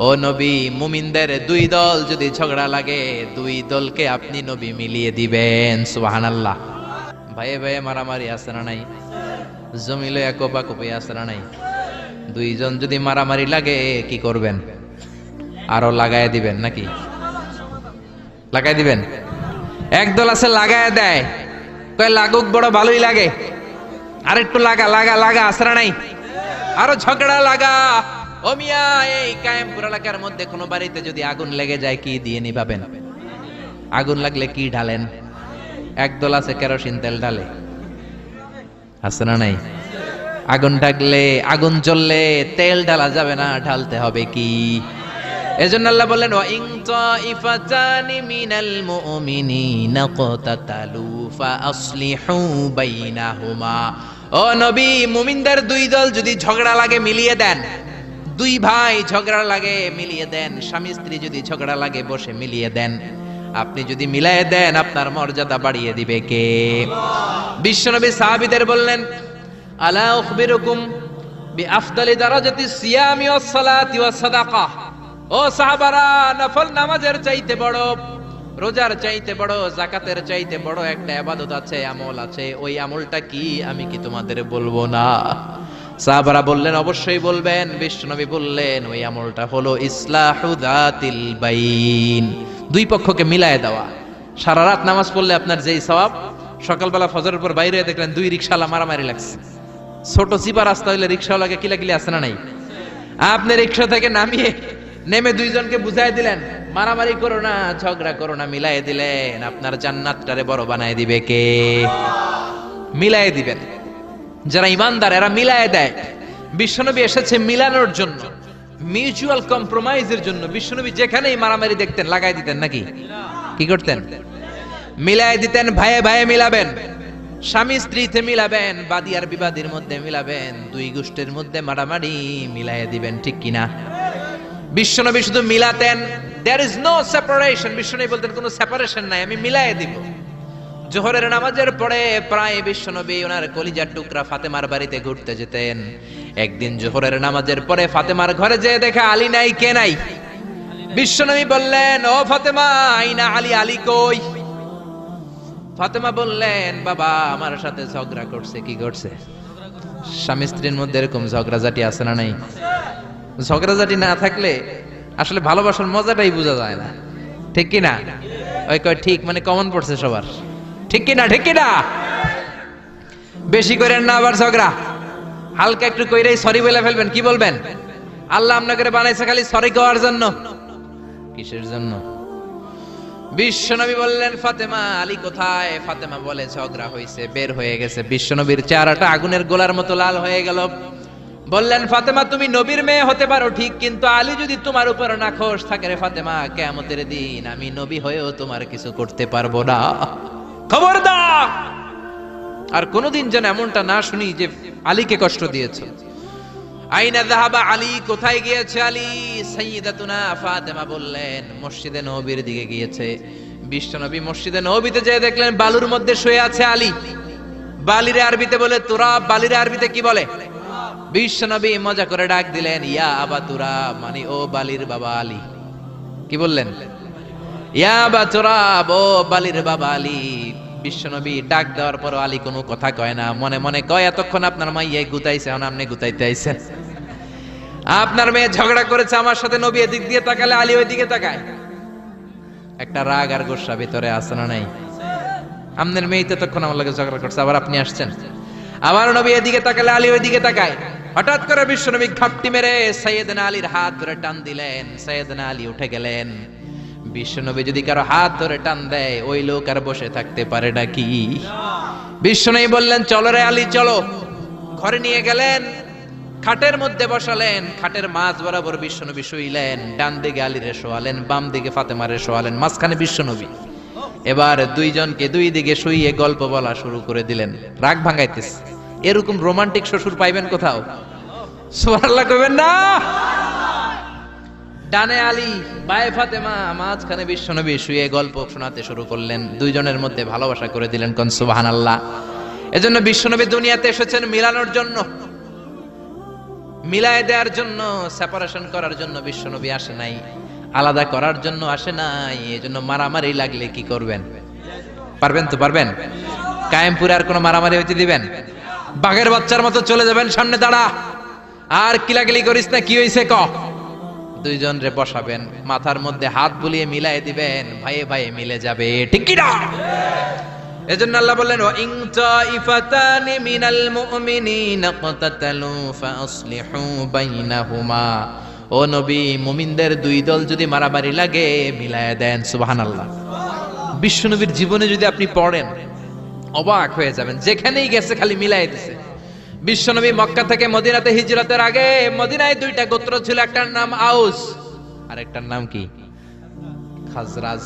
ও নবী, মুমিনদের দুই দল যদি ঝগড়া লাগে, দুই দলকে আপনি নবী মিলিয়ে দিবেন, সুবহানাল্লাহ। ভাইয়ে ভাইয়ে মারামারি আছে না নাই? জমিলে কোপা কোপি আছে না নাই? দুইজন যদি মারামারি লাগে, কি করবেন? আরও লাগায় দিবেন নাকি? লাগাই দিবেন? একদল আছে, লাগায় দেয়। কয়, লাগুক, বড় ভালোই লাগে। আর একটু লাগা লাগা লাগা আসরা নাই? আরও ঝগড়া লাগা। ও মিয়া, এই কায়েমপুর এলাকার মধ্যে কোনো বাড়িতে যদি আগুন লেগে যায়, কি দিয়ে নিভাবেন? আগুন লাগলে কি ঢালেন? একদল আছে, কেরোসিন তেল ঢালে। আছে না নাই? আগুন ডাকলে আগুন জ্বললে তেল ঢালা যাবে না, ঢালতে হবে কি? এজন্য আল্লাহ বললেন ওয়া ইন তাইফাতানি মিনাল মুমিনিনা ক্তাতালু ফাআসলিহু বাইনাহুমা। ও নবী, মুমিনদের দুই দল যদি ঝগড়া লাগে, মিলিয়ে দেন। দুই ভাই ঝগড়া লাগে, মিলিয়ে দেন। স্বামী স্ত্রী যদি ঝগড়া লাগে, বসে মিলিয়ে দেন। আপনি যদি মিলায়ে দেন, আপনার মর্যাদা বাড়িয়ে দিবে কে? বিশ্বনবী সাহাবিদের বললেন, আলা উখবিরুকুম বিআফদালি দারাজাতি সিয়ামি ওয়াস সালাতি ওয়াস সাদাকাহ ও সাহাবারা, নফল নামাজের চাইতে বড়, রোজার চাইতে বড় জাকাতের চাইতে বড় একটা আবাদত আছে, আমল আছে। ওই আমলটা কি? আমি কি তোমাদের বলব না। সাহাবারা বললেন, অবশ্যই বলবেন। বিষ্ণুনবী বললেন, ওই আমলটা হলো ইসলাহু দাতিল বাইন। দুই পক্ষকে মিলায় দেওয়া। সারা রাত নামাজ পড়লে আপনার যেই সওয়াব সকালবেলা ফজরের পর বাইরে দেখলেন দুই রিক্সাওয়ালা মারামারি লাগছে। ছোট চিপা রাস্তা হইলে রিক্সাওয়ালাকে কিলাকিলি আসে না নাই? আপনি রিক্সা থেকে নামিয়ে নেমে দুইজনকে বুঝাই দিলেন, মারামারি করো না, ঝগড়া করো না মিলাই দিলেন। আপনার জান্নাতটারে বড় বানায় দিবে কে? মিলাই দিবেন। যারা ইমানদার, এরা মিলায় দেয়। বিশ্বনবী এসেছে মিলানোর জন্য মিউচুয়াল কম্প্রোমাইজের জন্য। বিশ্বনবী যেখানেই মারামারি দেখতেন, লাগাই দিতেন নাকি? কি করতেন? মিলাই দিতেন, ভাইয়ে ভাইয়ে মিলাবেন। স্বামী স্ত্রীতে মিলাবেন, বাদী আর বিবাদীর মধ্যে মিলাবেন, দুই গোষ্ঠীর মধ্যে মারামারি মিলাই দিবেন, ঠিক কিনা? বিশ্বনবী শুধু মিলাতেন দেয়ার ইজ নো সেপারেশন বিশ্বনবী বলতেন, কোনো সেপারেশন নাই, আমি মিলাই দিব। জোহরের নামাজের পরে প্রায় বিশ্বনবী ওনার কলিজার টুকরা ফাতেমার বাড়িতে ঘুরতে যেতেন। একদিন জোহরের নামাজের পরে ফাতেমার ঘরে যেয়ে দেখে আলী নাই, কে নাই? বিশ্বনবী বললেন, ও ফাতেমা, আইনা আলী আলী কই? ফাতেমা বললেন, বাবা, আমার সাথে ঝগড়া করছে, কি করছে? স্বামী স্ত্রীর মধ্যে এরকম ঝগড়াঝাটি আছে না নাই? ঝগড়াঝাটি না থাকলে আসলে ভালোবাসার মজাটাই বোঝা যায় না। ঠিক কি না? ওই কয়, ঠিক মানে কমন পড়ছে সবার। ঠিক কি না ঠিক কি না বেশি করেন না আবার ঝগড়া। হালকা একটু কইরেই সরি বলে ফেলবেন, কি বলবেন? আল্লাহ আপনাকে বানাইছে খালি সরি করার জন্য। কিসের জন্য? বিশ্বনবী বললেন, ফাতেমা আলী কোথায়? ফাতেমা বলে, ঝগড়া হয়েছে বের হয়ে গেছে। বিশ্বনবীর চেহারাটা আগুনের গোলার মতো লাল হয়ে গেল। বললেন, ফাতেমা, তুমি নবীর মেয়ে হতে পারো ঠিক, কিন্তু আলী যদি তোমার উপর নাখোশ থাকে রে ফাতেমা কেমতের দিন আমি নবী হয়েও তোমার কিছু করতে পারব না। খবরদার! আর কোনোদিন যেন এমনটা না শুনি যে আলীকে কষ্ট দিয়েছে। আইনা যাহাবা আলী? কোথায় গিয়েছে আলী? সাইয়্যিদাতুনা ফাতেমা বললেন, মসজিদে নববীর দিকে গিয়েছে। বিশ্বনবী মসজিদে নববীতে যেয়ে দেখলেন, বালুর মধ্যে শুয়ে আছে আলী। বালিরে আরবিতে বলে তোরা বালিরে আরবিতে কি বলে? বিশ্বনবী মজা করে ডাক দিলেন, ইয়া আবা তুরা মানে ও বালির বাবা আলী। কি বললেন? ও বাবা বিশ্বনবী ডাক পর কোনো কথা কয় না। মনে মনে কয়, এতক্ষণ আপনার আপনি আপনার মেয়ে ঝগড়া করেছে, আমার সাথে নবী এদিক দিয়ে তাকালে আলী ওই দিকে তাকায়। একটা রাগ আর গোসা ভিতরে আছে না নাই? আপনার মেয়ে তো তখন আমার লাগে ঝগড়া করছে, আবার আপনি আসছেন? আবার নবী এদিকে তাকালে আলী ওই দিকে তাকায়। হঠাৎ করে বিশ্বনবী ঘাপটি মেরে সৈয়দনা আলীর হাত ধরে টান দিলেন। সৈয়দনা আলী উঠে গেলেন। বিশ্বনবী যদি কারও হাত ধরে টান দেয়, ওই লোক আর বসে থাকতে পারে নাকি বিশ্বনবী বললেন, চলো রে আলী, চলো। ঘরে নিয়ে গেলেন, খাটের মধ্যে বসালেন, খাটের মাঝ বরাবর বিশ্বনবী শুইলেন, ডান দিকে আলীরে শোয়ালেন, বাম দিকে ফাতেমারে শোয়ালেন, মাঝখানে বিশ্বনবী। এবার দুইজনকে দুই দিকে শুইয়ে গল্প বলা শুরু করে দিলেন। রাগ ভাঙাইতেছে। এরকম রোমান্টিক শ্বশুর পাইবেন কোথাও? সুবহানাল্লাহ কইবেন না? ডানে আলী, বায়ে ফাতেমা, মাঝখানে বিশ্বনবী শুয়ে গল্প শোনাতে শুরু করলেন। দুইজনের মধ্যে ভালোবাসা করে দিলেন কোন সুবহানাল্লাহ। এজন্য বিশ্বনবী দুনিয়াতে এসেছেন মিলানোর জন্য। মিলায় দেওয়ার জন্য সেপারেশন করার জন্য বিশ্বনবী আসে নাই। আলাদা করার জন্য আসে নাই, এজন্য মারামারি লাগলে কি করবেন? পারবেন তো পারবেন? কায়েমপুরে আর কোনো মারামারি হইতে দিবেন? বাঘের বাচ্চার মতো চলে যাবেন সামনে দাঁড়া। আর কিলাকিলি করিস না, কি হইছে ক? দুইজন রে বসাবেন, মাথার মধ্যে হাত বুলিয়ে মিলাই দিবেন, ভাইয়ে ভাইয়ে মিলে যাবে। ঠিক কি এজন্য আল্লাহ বললেন ইন তাইফাতানি মিনাল মুমিনিনা ক্তাতালু ফাসলিহু বাইনাহুমা। ও নবী, মুমিনদের দুই দল যদি মারামারি লাগে, মিলায়া দেন, সুবহানাল্লাহ। বিশ্বনবীর জীবনে যদি আপনি পড়েন, অবাক হয়ে যাবেন। যেখানেই গেছে খালি মিলাই দিছে। বিশ্বনবী মক্কা থেকে মদিনাতে হিজরতের আগে মদিনায় দুইটা গোত্র ছিল, একটার নাম আউস আর একটার নাম কি? খাজরাজ।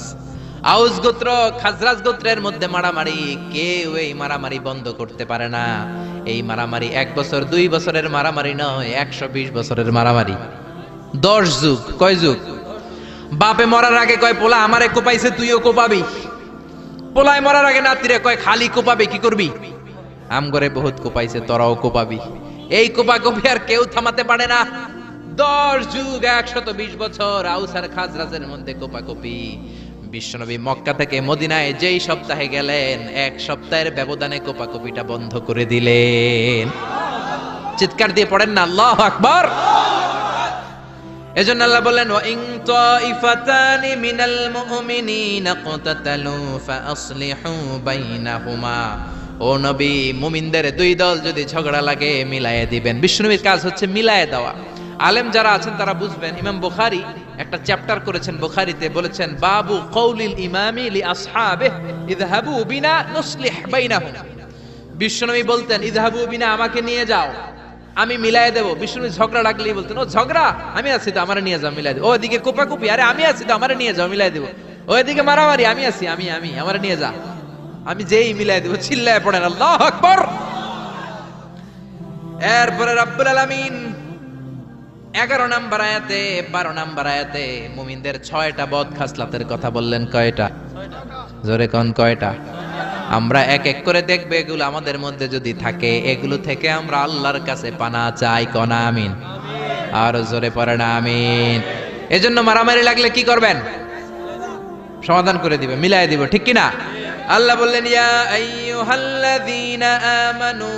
আউস গোত্র, খাজরাজ গোত্রের মধ্যে মারামারি কেউ এই মারামারি বন্ধ করতে পারে না। এই মারামারি এক বছর, দুই বছরের মারামারি নয়, একশো বিশ বছরের মারামারি। দশ যুগ, কয় যুগ? বাপে মরার আগে কয়, পোলা, আমারে কোপাইছে, তুইও কোপাবি। পোলায় মরার আগে নাতিরে কয়, খালি কোপাবে, কি করবি? আম করে বহুত কোপাইছে, তোরাও কোপাবি। এই কোপা কপি আর কেউ থামাতে পারে না। দশ যুগ, একশত বিশ বছর, আউসার খাজরাজের মধ্যে কোপা কপি বিশ্বনবী মক্কা থেকে মদিনায় যেই সপ্তাহে গেলেন, এক সপ্তাহের ব্যবধানে কোপা কপিটা বন্ধ করে দিলেন। চিৎকার দিয়ে পড়েন না, আল্লাহ আকবর। এজন্য আল্লাহ বললেন ওয়া ইন তাইফাতানি মিনাল মুমিনিনা ক্তাতালু ফাসলিহু বাইনাহুমা। ও নবী, মুমিনদের দুই দল যদি ঝগড়া লাগে, মিলায়ে দিবেন। বিষ্ণুনবীর কাজ হচ্ছে মিলায়ে দেওয়া। আলেম যারা আছেন, তারা বুঝবেন, ইমাম বুখারী একটা চ্যাপ্টার করেছেন বুখারীতে, বলেছেন, বাবু কৌলিল ইমামি লি আসহাবে ইযহাবু বিনা নুসলিহ বাইনাহুম। বিশ্বনবী বলতেন, ইযহাবু বিনা আমাকে নিয়ে যাও, আমি মিলাই দেবো। বিষ্ণু ঝগড়া লাগলেই বলতেন, ও ঝগড়া, আমি আছি তো, আমার নিয়ে যাও মিলাই দেবো। ওইদিকে কোপাকুপি, আরে আমি আছি তো, আমার নিয়ে যাও মিলাই দেবো। ওইদিকে মারামারি, আমি আছি, আমি আমি, আমার নিয়ে যা। আমি যেই মিলাই দেবো, চিল্লায় পড়েন, আল্লাহ আকবর। এরপরে রাব্বুল আলামিন এগারো নাম্বার আয়াতে, বারো নাম্বার আয়াতে মুমিনদের ছয়টা বদ খাসলাতের কথা বললেন, কয়টা? জোরে কন কয়টা? আমরা এক এক করে দেখবে এগুলো আমাদের মধ্যে যদি থাকে, এগুলো থেকে আমরা আল্লাহর কাছে পানা চাই, কনা আমিন? আর জোরে পড়ে না আমিন। এজন্য মারামারি লাগলে কি করবেন? সমাধান করে দিবে মিলাই দিব, ঠিক কিনা? আল্লাহ বললেন আমানু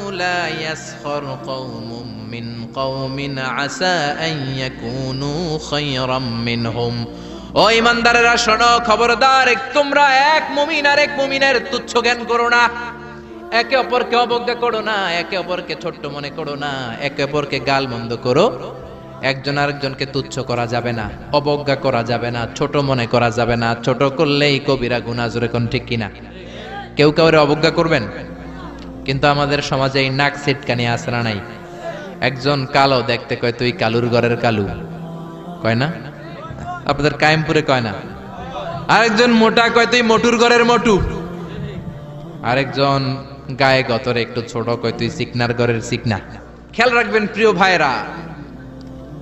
মিন এক আর এক তুচ্ছ জ্ঞান করো না। একে অপরকে অবজ্ঞা করো না, একে অপরকে ছোট্ট মনে করো না, একে অপরকে গাল মন্দ করো। একজন আরেকজনকে তুচ্ছ করা যাবে না, অবজ্ঞা করা যাবে না, ছোট মনে করা যাবে না, ছোট করলেই কবিরা গুণা জোরে কোন ঠিক কিনা? কেউ কাউরে অবজ্ঞা করবেন? কিন্তু আমাদের সমাজে এই নাক সিটকানি আসরা নাই? একজন কালো দেখতে কয়, তুই কালুর ঘরের কালু। কয় না? আপনাদের কায়েমপুরে কয় না? আরেকজন মোটা কয়, তুই মোটুর ঘরের মোটু। আরেকজন গায়ে গতরে একটু ছোট কয়, তুই সিকনার ঘরের সিকনা। খেয়াল রাখবেন, প্রিয় ভাইরা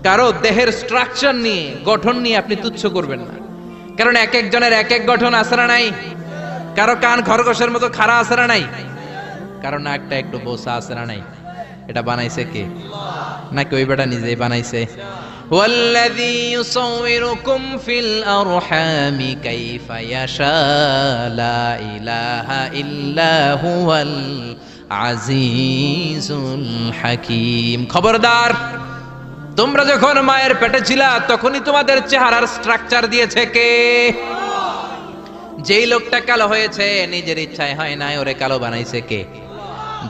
কারও দেহের স্ট্রাকচার নিয়ে, গঠন নিয়ে আপনি তুচ্ছ করবেন না। কারণ এক একজনের এক এক গঠন আসারা নাই? কারো কান খরগোশের মতো খাড়া আসারা নাই কারো নাকটা একটু বোসা আসারা নাই এটা বানাইছে কে নাকি ওই বেটা নিজেই বানাইছে والذي يصوركم في الأرحام كيف يشاء لا إله إلا هو العزيز الحكيم খবরদার তোমরা যখন মায়ের পেটে ছিলা তখনই তোমাদের চেহারার স্ট্রাকচার দিয়েছে কে যেই লোকটা কালো হয়েছে, নিজের ইচ্ছায় হয় নাই, ওরে কালো বানাইছে কে?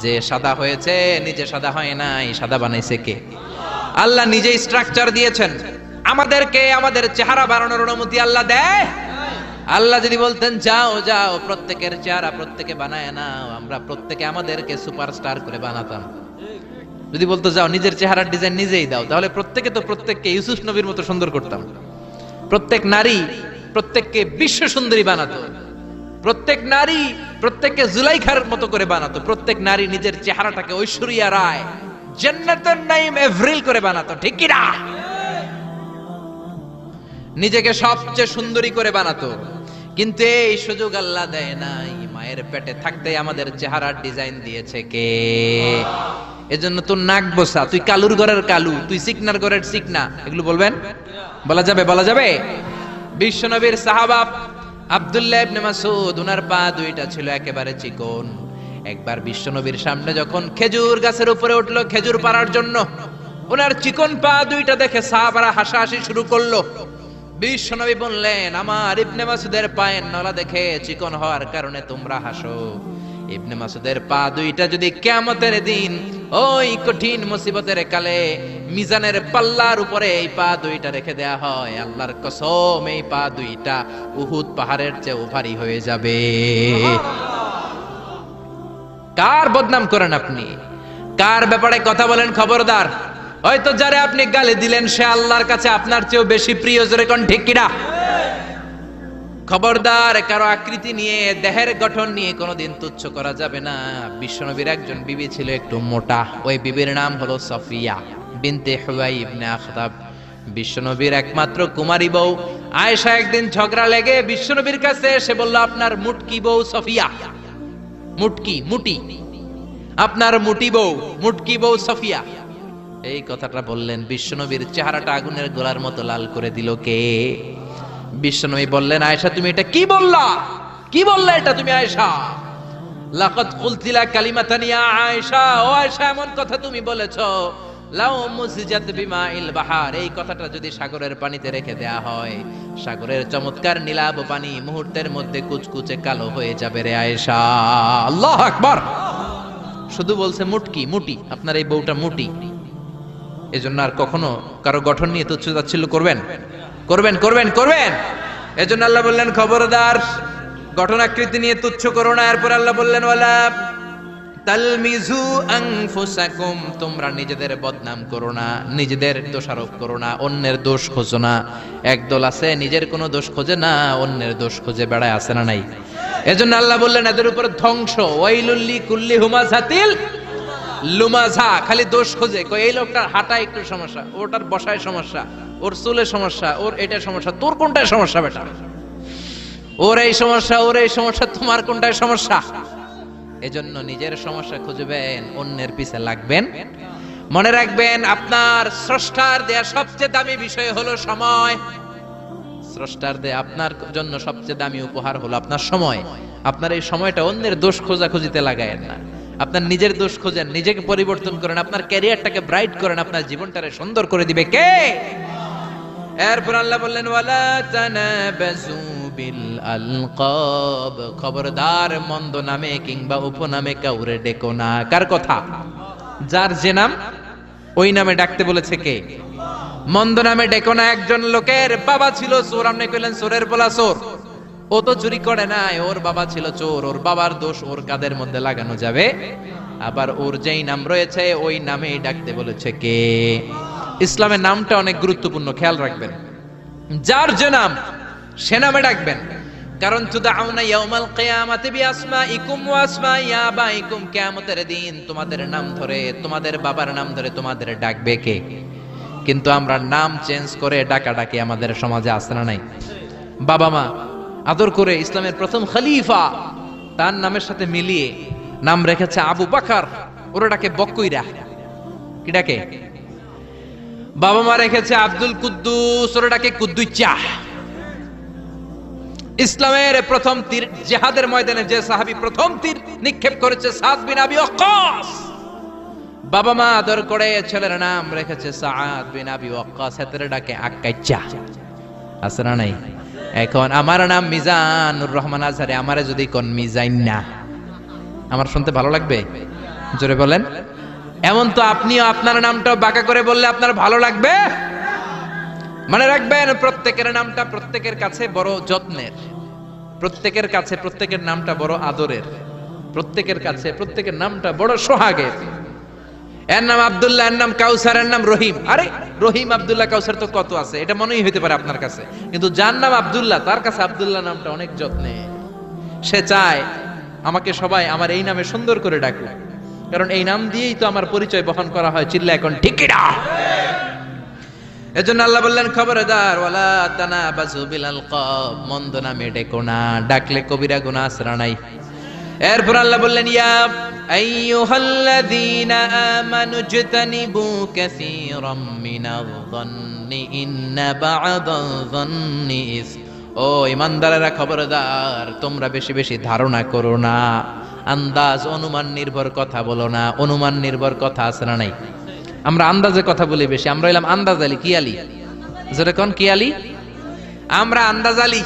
যে সাদা হয়েছে, নিজে সাদা হয় নাই, সাদা বানাইছে কে? আল্লাহ নিজেই স্ট্রাকচার দিয়েছেন। আমাদেরকে আমাদের চেহারা বানানোর অনুমতি আল্লাহ দেয়। আল্লাহ যদি বলতেন, যাও যাও, প্রত্যেকের চেহারা প্রত্যেকে বানায় না আমরা প্রত্যেকে আমাদেরকে সুপারস্টার করে বানাতাম। যদি বলতো, যাও, নিজের চেহারার ডিজাইন নিজেই দাও, তাহলে প্রত্যেকে তো প্রত্যেককে ইউসুফ নবীর মতো সুন্দর করতাম। প্রত্যেক নারী প্রত্যেককে বিশ্ব সুন্দরী বানাতো। প্রত্যেক নারী প্রত্যেককে জুলাইখার মতো করে বানাতো। প্রত্যেক নারী নিজের চেহারাটাকে ঐশ্বরিয়া রায়, জান্নাতুন নাইম এভরিল করে বানাতো। ঠিক কি না? নিজেকে সবচেয়ে সুন্দরী করে বানাতো। কিন্তু এই সুযোগ আল্লাহ দেয় নাই। মায়ের পেটে থাকতে আমাদের চেহারার ডিজাইন দিয়েছে কে? এজন্য তোর নাক বসা। তুই কালুর ঘরের কালু, তুই সিকনার ঘরের সিকনা। এগুলো বলবেন? বলা যাবে? বলা যাবে? বিশ্বনবীর সাহাবাব আব্দুল্লাহ ইবনে মাসুদ উনার পা দুইটা ছিল একেবারে চিকন। একবার বিশ্বনবীর সামনে যখন খেজুর গাছের উপরে উঠল, খেজুর পাড়ার জন্য ওনার চিকন পা দুইটা দেখে সাহাবারা হাসাহাসি শুরু করল। বিশ্বনবী বললেন, আমার ইবনে মাসুদের পায়ের নলা দেখে চিকন হওয়ার কারণে তোমরা হাসো। ইবনে মাসুদের পা দুইটা যদি কেয়ামতের দিন ওই কঠিন মুসিবতের কালে মিজানের পাল্লার উপরে এই পা দুইটা রেখে দেয়া হয়। আল্লাহর কসম, এই পা দুইটা উহুদ পাহাড়ের চেয়ে ভারী হয়ে যাবে। কার বদনাম করেন আপনি? কার ব্যাপারে কথা বলেন খবরদার? হয়তো যারে আপনি গালি দিলেন, সে আল্লাহর কাছে আপনার চেয়েও বেশি প্রিয়, জোরে কোন ঠিক কিনা? খবরদার, কারও আকৃতি নিয়ে, দেহের গঠন নিয়ে কোনোদিন তুচ্ছ করা যাবে না। বিশ্বনবীর একজন বিবি ছিল একটু মোটা। ওই বিবির নাম হলো সফিয়া। বিনতে হুয়াই ইবনে আখতাব। বিশ্বনবীর একমাত্র কুমারী বউ। আয়েশা একদিন ঝগড়া লেগে বিশ্বনবীর কাছে এসে বলল, আপনার মুটকি বউ সফিয়া। মুটকি, মুটি। আপনার মুটি বউ, মুটকি বউ সফিয়া। এই কথাটা বললেন। বিশ্বনবীর চেহারাটা আগুনের গোলার মতো লাল করে দিল কে? বিশ্বনবী বললেন, আয়েশা, তুমি এটা কি বললা? কি বললা এটা তুমি, আয়েশা? লাকাত কুলতিলা কালিমাতানি ইয়া আয়েশা। ও আয়েশা, এমন কথা তুমি বলেছ। লাউ মুসিজাত বিমাইল বাহার, এই কথাটা যদি সাগরের পানিতে রেখে দেয়া হয়, সাগরের চমৎকার নীলাভ পানি মুহূর্তের মধ্যে কুচকুচে কালো হয়ে যাবে রে আয়েশা। আল্লাহ আকবার! শুধু বলছে মুটকি, মুটি, আপনার এই বউটা মুটি। এজন্য আর কখনো কারও গঠন নিয়ে তুচ্ছ তাচ্ছিল্য করবেন? করবেন করবেন করবেন! এজন্য আল্লাহ বললেন, খবরদার আকৃতি নিয়ে তুচ্ছ করো না। এরপর আল্লাহ বললেন, ওয়ালা তালমিজু আনফুসাকুম, তোমরা নিজেদের বদনাম করো না, নিজেদের দোষারোপ করো না, অন্যের দোষ খোঁজো না। একদল আছে, নিজের কোনো দোষ খোঁজে না, অন্যের দোষ খোঁজে বেড়ায় আছে না নাই। এজন্য আল্লাহ বললেন, এদের উপর ধ্বংস। ওয়াইলুল্লি কুল্লি হুমাজাতিল লুমাঝা খালি দোষ খোঁজে। কই এই লোকটার হাঁটা একটু সমস্যা, ওটার বসায় সমস্যা, ওর চুলে সমস্যা, ওর এটা সমস্যা, তোর কোনটায় সমস্যা বেটা? ওর এই সমস্যা, ওর এই সমস্যা, তোমার কোনটায় সমস্যা? এজন্য নিজের সমস্যা খুঁজবেন অন্যের পিছে লাগবেন। মনে রাখবেন, আপনার স্রষ্টার দেয়া সবচেয়ে দামি বিষয় হলো সময়। স্রষ্টার দেয়া আপনার জন্য সবচেয়ে দামি উপহার হলো আপনার সময়। আপনার এই সময়টা অন্যের দোষ খোঁজাখুঁজিতে লাগায়েন না। আপনার নিজের দোষ খোঁজেন, নিজেকে পরিবর্তন করেন, আপনার ক্যারিয়ারটাকে ব্রাইট করেন, আপনার জীবনটারে সুন্দর করে দিবে কে? এরপর আল্লাহ বললেন, ওয়ালা তানাবাসু বিল আলকাব। খবরদার মন্দ নামে কিংবা উপনামে কাউরে ডেকো না। কার কথা? যার যে নাম, ওই নামে ডাকতে বলেছে কে? মন্দ নামে ডেকো না একজন লোকের। বাবা ছিল চোর। আপনি কইলেন, চোরের বলা চোর। ও তো চুরি করে নাই। ওর বাবা ছিল চোর। ওর বাবার দোষ ওর কাদের মধ্যে লাগানো যাবে? আবার ওর যেই নাম রয়েছে, ওই নামেই ডাকতে বলেছে কে? ইসলামের নামটা অনেক গুরুত্বপূর্ণ, খেয়াল রাখবেন। যার যে নাম, সে নামে ডাকবেন। কারণ, তুদাউনা ইয়াউমাল কিয়ামাতি বিআসমাইকুম ওয়া আসমাই আবাইকুম কিয়ামতের দিন তোমাদের নাম ধরে, তোমাদের বাবার নাম ধরে তোমাদের ডাকবে কে? কিন্তু আমরা নাম চেঞ্জ করে ডাকা ডাকি আমাদের সমাজে আসে না নাই। বাবা মা, আদর করে ইসলামের প্রথম খলিফা, তার নামের সাথে মিলিয়ে নাম রেখেছে আবু বাকার। ওরা ডাকে বক্কইরা কি ডাকে? বাবা মা রেখেছে আব্দুল কুদ্দুস ডাকে কুদ্দুচ্চা ইসলামের প্রথম তীর, জেহাদের ময়দানে যে সাহাবি প্রথম তীর নিক্ষেপ করেছে সাদ বিন আবি বাবা মা আদর করে ছেলের নাম রেখেছে সাদ বিন আবি ওয়াক্কাস ডাকে আক্কাইচা আছে না নাই? এখন আমার নাম মিজানুর রহমান আজহারে, আমারে যদি কোন মিজাইন না। আমার শুনতে ভালো লাগবে? জোরে বলেন। এমন তো আপনিও আপনার নামটা বাঁকা করে বললে আপনার ভালো লাগবে? মনে রাখবেন, প্রত্যেকের নামটা প্রত্যেকের কাছে বড় যত্নের। প্রত্যেকের কাছে প্রত্যেকের নামটা বড় আদরের। প্রত্যেকের কাছে প্রত্যেকের নামটা বড় সোহাগের। এর নাম আব্দুল্লাহ, এর নাম কাউসার, এর নাম রহিম। আরে, রহিম, আব্দুল্লাহ, কাউসার তো কত আছে? এটা মনেই হইতে পারে আপনার কাছে। কিন্তু যার নাম আব্দুল্লাহ, তার কাছে আব্দুল্লাহ নামটা অনেক যত্নে সে চায়, আমাকে সবাই আমার এই নামে সুন্দর করে ডাকুক। কারণ এই নাম দিয়েই তো আমার পরিচয় বহন করা হয়, চিল্লা এখন ঠিকিরা এজন্য আল্লাহ বললেন, খবরদার, ওয়ালা তানা বাজু বিলাল কব মন্দ নামে ডেকো না, ডাকলে কবিরা গুনাহ আশ্রা নাই। এরপর আল্লাহ বললেন, ইয়া আইয়ুহাল্লাযীনা আমানু জতানিবু কাসীরাম মিনাল যান্নি, ইন্না বা'দাল যান্নি ইস। ও ইমানদারেরা, খবরদার, তোমরা বেশি বেশি ধারণা করো না। আন্দাজ, অনুমান নির্ভর কথা বলো না। অনুমান নির্ভর কথা আছে না নাই? আমরা আন্দাজে কথা বলি বেশি। আমরা এলাম আন্দাজ আলী, কি আলী? যেরকম কি আলী? আমরা আন্দাজ আলী।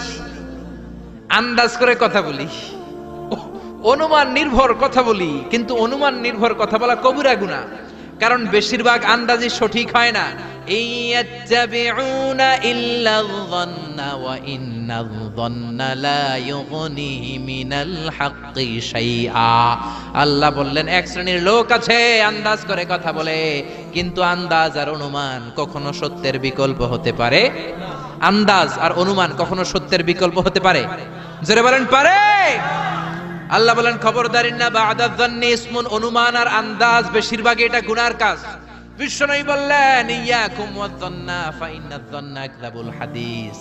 আন্দাজ করে কথা বলি। অনুমান নির্ভর কথা বলি, কিন্তু অনুমান নির্ভর কথা বলা কবিরা গুণা কারণ বেশিরভাগ আন্দাজি সঠিক হয় না। আল্লাহ বললেন, এক শ্রেণির লোক আছে, আন্দাজ করে কথা বলে, কিন্তু আন্দাজ আর অনুমান কখনো সত্যের বিকল্প হতে পারে আন্দাজ আর অনুমান কখনো সত্যের বিকল্প হতে পারে। জোরে বলেন, পারে আল্লাহ বলেন খবরদারি না বা আদাদান্নি ইসমুন অনুমান আর আন্দাজ। বেশিরভাগ এটা গুনার কাজ। বিশ্বনবী বললেন, ইয়াকুম ওয়াদন্না ফাইন্নাদ-দন্না আকযাবুল হাদিস।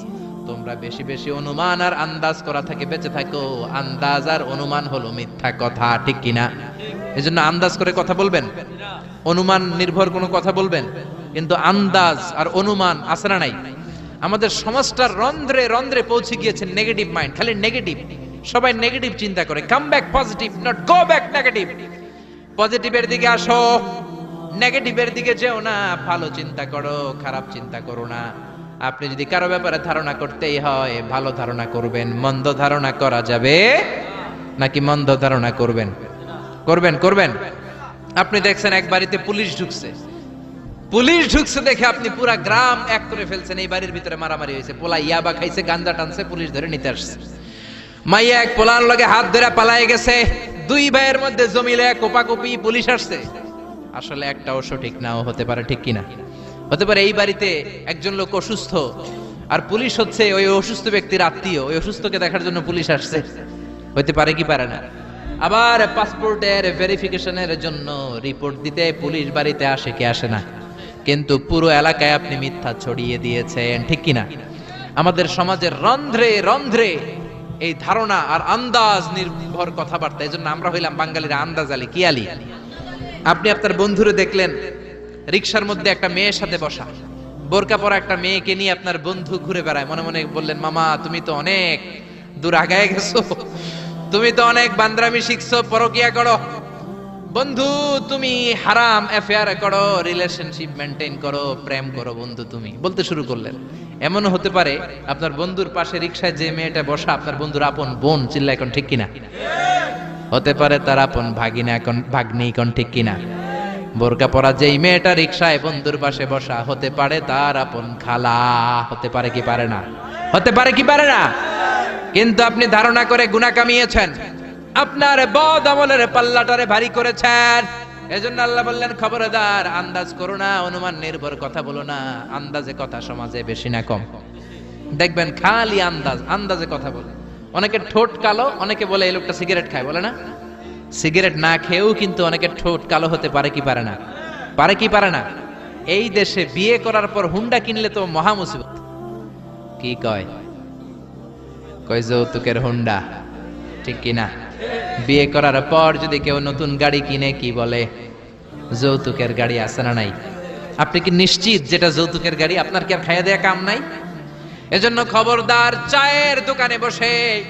তোমরা বেশি বেশি অনুমান আর আন্দাজ করা থেকে বেঁচে থাকো। আন্দাজ আর অনুমান হলো মিথ্যা কথা, ঠিক কিনা? এজন্য আন্দাজ করে কথা বলবেন। অনুমান নির্ভর কোনো কথা বলবেন। কিন্তু আন্দাজ আর অনুমান না নাই? আমাদের সমাজটার রন্ধ্রে রন্ধ্রে পৌঁছে গিয়েছে নেগেটিভ মাইন্ড খালি নেগেটিভ সবাই নেগেটিভ চিন্তা করে। Come back positive not go back negative পজিটিভের দিকে আসো নেগেটিভের দিকে যেও না। ভালো চিন্তা করো, খারাপ চিন্তা করো না। আপনি যদি কারও ব্যাপারে ধারণা করতেই হয়, ভালো ধারণা করবেন। মন্দ ধারণা করা যাবে নাকি মন্দ ধারণা করবেন? করবেন করবেন। আপনি দেখছেন এক বাড়িতে পুলিশ ঢুকছে। পুলিশ ঢুকছে দেখে আপনি পুরা গ্রাম এক করে ফেলছেন। এই বাড়ির ভিতরে মারামারি হয়েছে। পোলা ইয়াবা খাইছে গাঞ্জা টানছে, পুলিশ ধরে নিতে আসছে। মাইয়া এক পোলার লগে হাত ধরে পালায়ে গেছে। দুই ভাইয়ের মধ্যে জমিলে কোপাকুপি পুলিশ আসছে। আসলে একটাও সঠিক নাও হতে পারে ঠিক কিনা? হতে পারে এই বাড়িতে একজন লোক অসুস্থ, আর পুলিশ হচ্ছে ওই অসুস্থ ব্যক্তির আত্মীয়। ওই অসুস্থকে দেখার জন্য পুলিশ আসছে। হতে পারে কি পারে না। আবার পাসপোর্টের ভেরিফিকেশনের জন্য রিপোর্ট দিতে পুলিশ বাড়িতে আসে কি আসে না। কিন্তু পুরো এলাকায় আপনি মিথ্যা ছড়িয়ে দিয়েছেন, ঠিক কিনা? আমাদের সমাজের রন্ধ্রে রন্ধ্রে এই ধারণা আর আন্দাজ নির্ভর কথাবার্তা, এই জন্য আমরা হইলাম বাঙালির আন্দাজ আলী, কি আলী? আপনি আপনার বন্ধুরে দেখলেন রিক্সার মধ্যে একটা মেয়ের সাথে বসা। বোরকা পরা একটা মেয়েকে নিয়ে আপনার বন্ধু ঘুরে বেড়ায়। মনে মনে বললেন, মামা, তুমি তো অনেক দূর আগায় গেছো। তুমি তো অনেক বান্দ্রামি শিখছো, পরকিয়া করো। বন্ধু, তুমি হারাম অ্যাফেয়ার করো রিলেশনশিপ মেনটেন করো, প্রেম করো বন্ধু তুমি। বলতে শুরু করলেন। এমন হতে পারে আপনার বন্ধুর পাশে রিক্সায় যে মেয়েটা বসা, আপনার বন্ধুর আপন বোন চিল্লা এখন ঠিক কিনা? হতে পারে তার আপন ভাগিনা এখন, ভাগ্নি এখন ঠিক কিনা? বোরকা পরা যেই মেয়েটা রিক্সায় বন্ধুর পাশে বসা, হতে পারে তার আপন খালা, হতে পারে কি পারে না? হতে পারে কি পারে না? কিন্তু আপনি ধারণা করে গুণা কামিয়েছেন। আপনার বদ আমলের পাল্লাটারে ভারী করেছেন। এজন্য আল্লাহ বললেন, খবরদার, আন্দাজ করো না, অনুমান নির্ভর, কথা বলো না। আন্দাজে কথা সমাজে বেশি না কম। দেখবেন খালি আন্দাজ, আন্দাজে কথা বলে। অনেকে ঠোঁট কালো, অনেকে বলে, এই লোকটা সিগারেট খায়, বলে না? সিগারেট না খেয়েও কিন্তু অনেকে ঠোঁট কালো হতে পারে কি পারে না? পারে কি পারে না? এই দেশে বিয়ে করার পর হুন্ডা কিনলে তো মহা মুসিবত। কি কয়? কয়, যৌতুকের হুন্ডা। ঠিক কি না বিয়ে করার পর যদি কেউ নতুন গাড়ি কিনে, কি বলে? যৌতুকের গাড়ি আছে না নাই? আপনি কি নিশ্চিত যেটা যৌতুকের গাড়ি? আপনার কি আর খাইয়া দেয়া কাম নাই? এজন্য খবরদার চায়ের দোকানে বসে,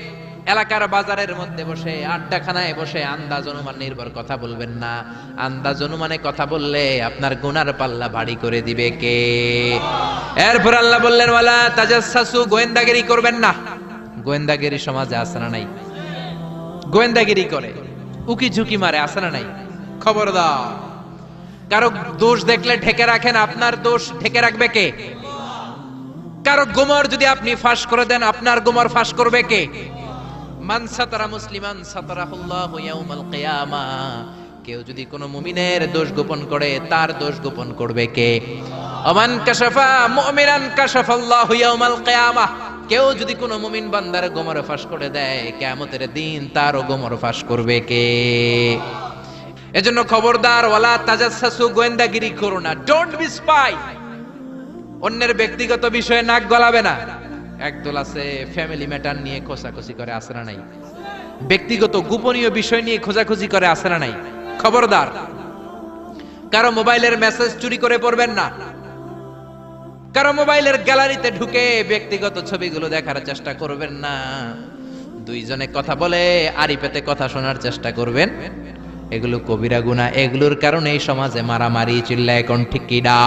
এলাকার বাজারের মধ্যে বসে, আড্ডাখানায় বসে আন্দাজ অনুমান নির্ভর কথা বলবেন না। আন্দাজ অনুমানে কথা বললে আপনার গুনার পাল্লা ভারী করে দিবে কে? এরপর আল্লাহ বললেন, ওয়ালা তাজাসসু গোয়েন্দাগিরি করবেন না। গোয়েন্দাগিরি সমাজে আছে না নাই? গোয়েন্দাগিরি করে। উকি ঝুঁকি মারে, আছে না নাই? খবরদার। কারও দোষ দেখলে ঢেকে রাখেন, আপনার দোষ ঢেকে রাখবে কে? কারও গোমর যদি আপনি ফাঁস করে দেন, আপনার গোমর ফাঁস করবে কে? মান সাতারা মুসলিমান, সাতারাহুল্লাহু ইয়াউমাল কিয়ামা। কেউ যদি কোনো মুমিনের দোষ গোপন করে, তার দোষ গোপন করবে কে? অমান কাশাফা মুমিনান কাশাফাল্লাহু ইয়াউমাল কিয়ামা। কেউ যদি কোনো মুমিন বান্দার গোমর ফাঁস করে দেয়, কিয়ামতের দিন তারও গোমর ফাঁস করবে কে? এজন্য খবরদার, ওয়ালা তাজাসসু গোয়েন্দাগিরি করো না। ডোন্ট বি স্পাই অন্যের ব্যক্তিগত বিষয়ে নাক গলাবে না। একদল আছে ফ্যামিলি ম্যাটার নিয়ে খোঁচাখুচি করে আসে না নাই? ব্যক্তিগত, গোপনীয় বিষয় নিয়ে খোঁজাখুঁজি করে আসে না নাই? খবরদার। কারও মোবাইলের মেসেজ চুরি করে পড়বেন না। কারও মোবাইলের গ্যালারিতে ঢুকে ব্যক্তিগত ছবিগুলো দেখার চেষ্টা করবেন না। দুইজনে কথা বলে আড়ি পেতে কথা শোনার চেষ্টা করবেন। এগুলো কবিরা গুণা, এগুলোর কারণে এই সমাজে মারামারি চিল্লা এখন ঠিক কিনা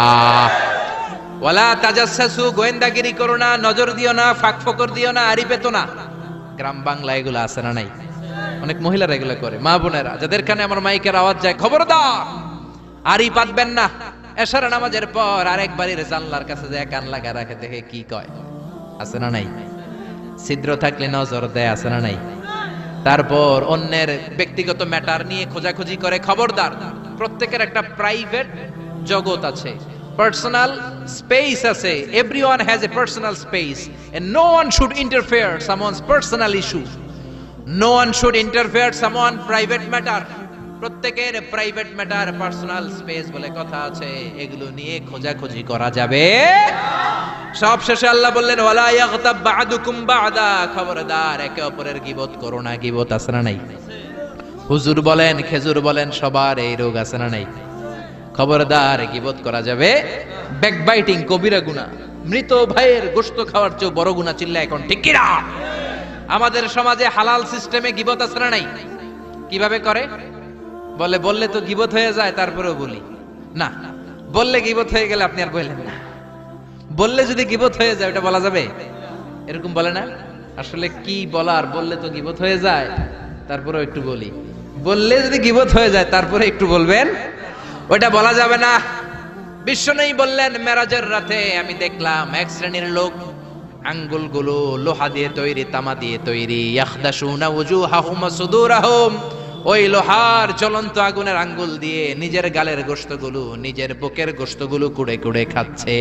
ওয়ালা তাজাসসু গোয়েন্দাগিরি করো না, নজর দিও না, ফাঁক ফকর দিও না আড়ি পেতো না। গ্রাম বাংলা এগুলো আছে না নাই? অনেক মহিলারা এগুলো করে, মা বোনেরা, যাদের কানে আমার মাইকের আওয়াজ যায়, খবরদার! আরই পাতবেন না। এশারা নামাজের পর আরেক বাড়ির জানলার কাছে যে কান লাগা রাখে, দেখে কি কয়? আছে না নাই? ছিদ্র থাকলে নজর দেয়, আছে না নাই? তারপর অন্যের ব্যক্তিগত ম্যাটার নিয়ে খোঁজাখুঁজি করে খবরদার। প্রত্যেকের একটা প্রাইভেট জগৎ আছে, পার্সোনাল স্পেস আছে। Everyone has a personal space no one should interfere someone's personal issue no one should interfere someone private matter প্রত্যেকের প্রাইভেট ম্যাটার পার্সোনাল স্পেস বলে কথা আছে। এগুলো নিয়ে খোঁজাখুঁজি করা যাবে। সব শেষে আল্লাহ বললেন, ওয়ালা খবরদার, একে অপরের গিবত করো না। গিবত আছে না নাই? হুজুর বলেন, খেজুর বলেন, সবার এই রোগ আছে না নাই? খবরদার, গিবত করা যাবে। ব্যাকবাইটিং কবিরা গুনাহ মৃত ভাইয়ের গোশত খাওয়ার চেয়ে বড় গুনাহ চিল্লা এখন, ঠিক আমাদের সমাজে হালাল সিস্টেমে গিবত আছে না নাই? কীভাবে করে? বলে, বললে তো গিবত হয়ে যায়, তারপরেও বলি। না, বললে গিবত হয়ে গেলে আপনি আর বললেন না। বললে যদি গিবত হয়ে যায়, ওটা বলা যাবে? এরকম বলে না? আসলে কি বলার বললে তো গিবত হয়ে যায়, তারপরেও একটু বলি। বললে যদি গিবত হয়ে যায়, তারপরে একটু বলবেন? ওটা বলা যাবে না। বিশ্ব নেই বললেন, মেরাজের রাতে আমি দেখলাম এক শ্রেণির লোক আঙ্গুলগুলো লোহা দিয়ে তৈরি, তামা দিয়ে তৈরি। ইয়াখদাশুনা উজুহাহুম সুদুরাহুম। ওই লোহার জ্বলন্ত আগুনের আঙ্গুল দিয়ে নিজের গালের গোশতগুলো, নিজের বুকের গোশতগুলো কুড়ে কুড়ে খাচ্ছে।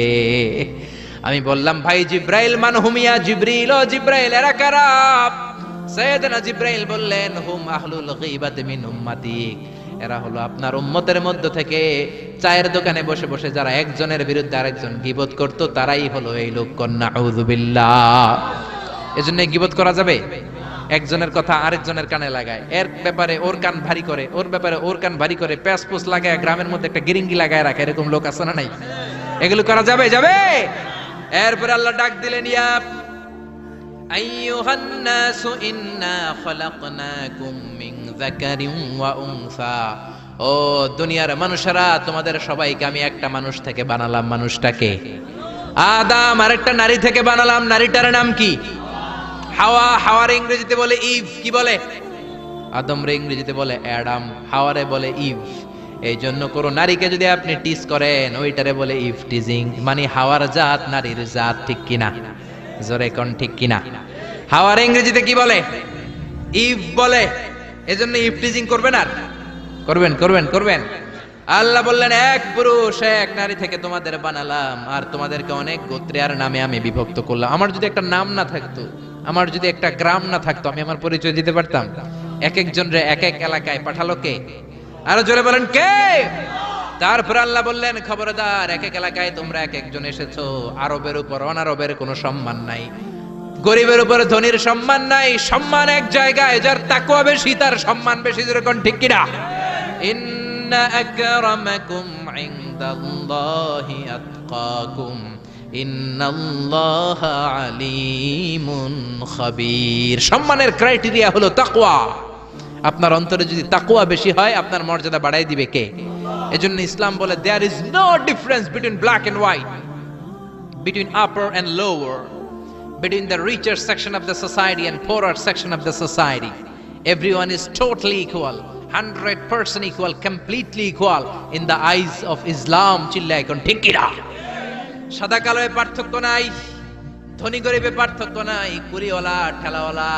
আমি বললাম, ভাই জিব্রাইল, মান হুমিয়া জিব্রিল, ও জিব্রাইল, এরা কারা? সৈয়দনা জিব্রাইল বললেন, হুম আহলুল গীবাত মিন উম্মাতিক এরা হলো আপনার উম্মতের মধ্য থেকে চায়ের দোকানে বসে বসে যারা একজনের বিরুদ্ধে আরেকজন গিবত করত, তারাই হলো এই লোক কন্যা আউযুবিল্লাহ এজন্য গিবত করা যাবে? একজনের কথা আরেকজনের কানে লাগায়। এর ব্যাপারে ওর কান ভারী করে, ওর ব্যাপারে ওর কান ভারী করে প্যাস পোস লাগায়, গ্রামের মধ্যে একটা গিরিঙ্গি লাগায় রাখে, এরকম লোক আছে না নাই? এগুলো করা যাবে? যাবে? এরপরে আল্লাহ ডাক দিলেন, ইয়া আইয়ুহান ও দুনিয়ার মানুষেরা, তোমাদের সবাইকে আমি একটা মানুষ থেকে বানালাম। মানুষটাকে? আদাম আরেকটা নারী থেকে বানালাম। নারীটার নাম কি? হাওয়া, হাওয়ার ইংরেজিতে বলে ইভ, কি বলে? আদম রে ইংরেজিতে বলে অ্যাডাম, হাওয়ারে বলে ইভ। এই জন্য কোনো নারীকে যদি আপনি টিস করেন, ওইটারে বলে ইভ টিজিং মানে হাওয়ার জাত, নারীর জাত, ঠিক কিনা? জোরে কোন ঠিক কিনা? হাওয়ার ইংরেজিতে কি বলে? ইভ বলে। এজন্য ইভ টিজিং করবেন আর? করবেন করবেন করবেন। আল্লাহ বললেন, এক পুরুষ, এক নারী থেকে তোমাদের বানালাম, আর তোমাদেরকে অনেক গোত্রে আর নামে আমি বিভক্ত করলাম। আমার যদি একটা নাম না থাকতো আমার যদি একটা গ্রাম না থাকতো, আমি আমার পরিচয় দিতে পারতাম। এক একজন রে এক এক এলাকায় পাঠালো কে? আরও জোরে বলেন, কে? তারপর আল্লাহ বললেন, খবরদার, এক এক এলাকায় তোমরা এক একজন এসেছ। আরবের উপর অনারবের কোনো সম্মান নাই। গরিবের উপর ধনীর সম্মান নাই। সম্মান এক জায়গায়, যার তাকুয়া বেশি, তার সম্মান বেশি যেরকম, ঠিক কিনা ইন্না আকরামাকুম ইনদাল্লাহি আতকাকুম। সম্মানের ক্রাইটেরিয়া হলো তাকওয়া আপনার অন্তরে যদি তাকওয়া বেশি হয় আপনার মর্যাদা বাড়াই দিবে কে এজন্য ইসলাম বলে there is no difference between black and white between upper and lower between the richer section of the society and poorer section of the society. Everyone is totally equal, 100% equal, completely equal in the eyes of Islam. ঠিক কিনা সাদা কালোয় পার্থক্য নাই, ধনী গরিবে পার্থক্য নাই, কুড়িওয়ালা, ঠেলাওয়ালা,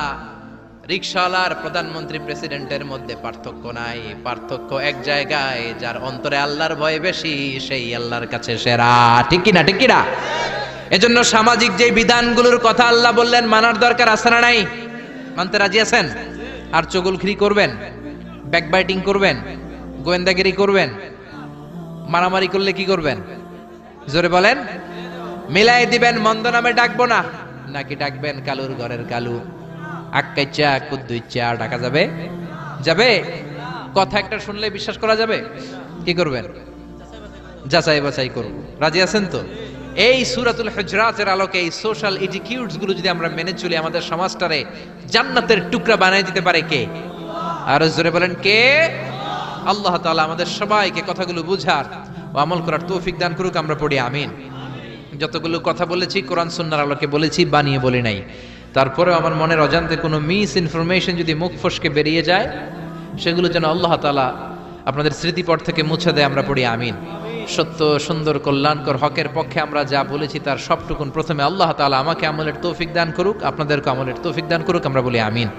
রিক্সাওয়ালার প্রধানমন্ত্রী প্রেসিডেন্টের মধ্যে পার্থক্য নাই। পার্থক্য এক জায়গায়, যার অন্তরে আল্লাহর ভয় বেশি, সেই আল্লাহর কাছে সেরা। ঠিক কিনা ঠিক কিনা? এজন্য সামাজিক যে বিধানগুলোর কথা আল্লাহ বললেন, মানার দরকার আছে না নাই? মানতে রাজি আছেন? আর চগুলখিরি করবেন? ব্যাকবাইটিং করবেন? গোয়েন্দাগিরি করবেন? মারামারি করলে কি করবেন? জোরে বলেন। মিলাই দিবেন, মন্দ নামে ডাকবো না। নাকি ডাকবেন কালুর ঘরের কালু? আক্কাইচা কুদ্দুইচা ডাকা যাবে? যাবে? কথা একটা শুনলে বিশ্বাস করা যাবে? কি করবেন? যাচাই বাছাই করব। রাজি আছেন তো? এই সুরাতুল হুজরাতের আলোকে এই সোশ্যাল এটিকিউটসগুলো যদি আমরা মেনে চলি, আমাদের সমাজটারে জান্নাতের টুকরা বানিয়ে দিতে পারে কে? আর জোরে বলেন কে? আল্লাহ তাআলা আমাদের সবাইকে কথাগুলো বুঝার ও আমল করার তৌফিক দান করুক, আমরা পড়ি আমিন। যতগুলো কথা বলেছি, কোরআন সুন্নাহর আলোকে বলেছি, বানিয়ে বলি নাই। তারপরেও আমার মনের অজান্তে কোনো মিস ইনফরমেশন যদি মুখ ফসকে বেরিয়ে যায়, সেগুলো যেন আল্লাহ তালা আপনাদের স্মৃতিপট থেকে মুছে দেয়, আমরা পড়ি আমিন। সত্য, সুন্দর, কল্যাণকর হকের পক্ষে আমরা যা বলেছি, তার সবটুকুন প্রথমে আল্লাহ তাআলা আমাকে আমলের তৌফিক দান করুক, আপনাদেরকে আমলের তৌফিক দান করুক, আমরা বলি আমিন।